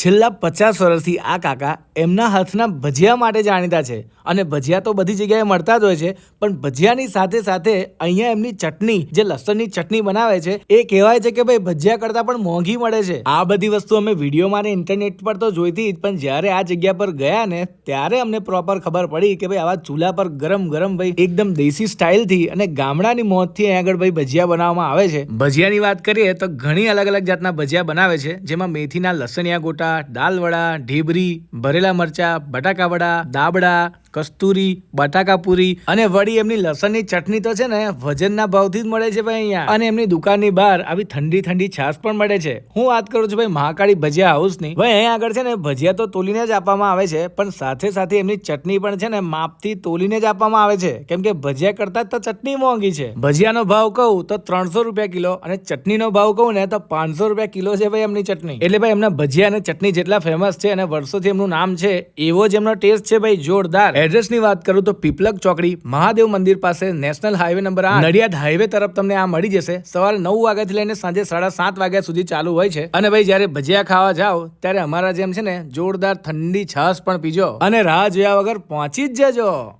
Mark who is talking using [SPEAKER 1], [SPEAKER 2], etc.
[SPEAKER 1] છેલ્લા પચાસ વર્ષથી આ કાકા એમના હાથના ભજીયા માટે જાણીતા છે. અને ભજીયા તો બધી જગ્યાએ મળતા જ હોય છે, પણ ભજીયાની સાથે સાથે અહીંયા એમની ચટણી, જે લસણની ચટણી બનાવે છે, એ કહેવાય છે કે ભાઈ ભજીયા કરતાં પણ મોંઘી મળે છે. આ બધી વસ્તુ અમે વિડીયોમાં ને ઇન્ટરનેટ પર તો જોઈતી જ, પણ જ્યારે આ જગ્યા પર ગયા ને, ત્યારે અમને પ્રોપર ખબર પડી કે ભાઈ આવા ચૂલા પર ગરમ ગરમ ભાઈ એકદમ દેશી સ્ટાઇલથી અને ગામડાની મોતથી અહીં આગળ ભાઈ ભજીયા બનાવવામાં આવે છે. ભજીયાની વાત કરીએ તો ઘણી અલગ અલગ જાતના ભજીયા બનાવે છે, જેમાં મેથીના લસણિયા ગોટા દાલ વડા ઢીબરી ભરેલા મરચા બટાકા વડા દાબડા કસ્તુરી બટાકાપુરી અને વળી એમની લસણની ચટણી તો છે ને વજનના ભાવથી જ મળે છે ભાઈ અહીંયા. અને એમની દુકાનની બહાર આવી ઠંડી ઠંડી છાશ પણ મળે છે. હું વાત કરું છું ભાઈ મહાકાળી ભજીયા હાઉસની. ભાઈ અહીંયા આગળ છે ને ભજીયા તો તોલીને જ આપવામાં આવે છે, પણ સાથે સાથે એમની ચટણી પણ છે ને માપથી તોલીને જ આપવામાં આવે છે. કેમ કે ભજીયા કરતા તો ચટણી મોંઘી છે. ભજીયાનો ભાવ કહું તો ત્રણસો રૂપિયા કિલો અને ચટણીનો ભાવ કહું ને તો પાંચસો રૂપિયા કિલો છે ભાઈ એમની ચટણી. એટલે ભાઈ એમના ભજીયા અને ચટણી જેટલા ફેમસ છે અને વર્ષોથી એમનું નામ છે, એવો જ એમનો ટેસ્ટ છે ભાઈ, જોરદાર. એડ્રેસની વાત કરું તો પીપલક ચોકડી, મહાદેવ મંદિર પાસે નેશનલ હાઈવે નંબર આઠ. નડિયાદ હાઈવે તરફ તમને આ મળી જશે. સવારે નવ વાગ્યાથી લઈને સાંજે સાડા સાત વાગ્યા સુધી ચાલુ હોય છે. અને ભાઈ, જ્યારે ભજીયા ખાવા જાઓ, ત્યારે અમારા જેમ છે ને, જોરદાર ઠંડી છાશ પણ પીજો. અને રાહ જોયા વગર પહોંચી જ જજો.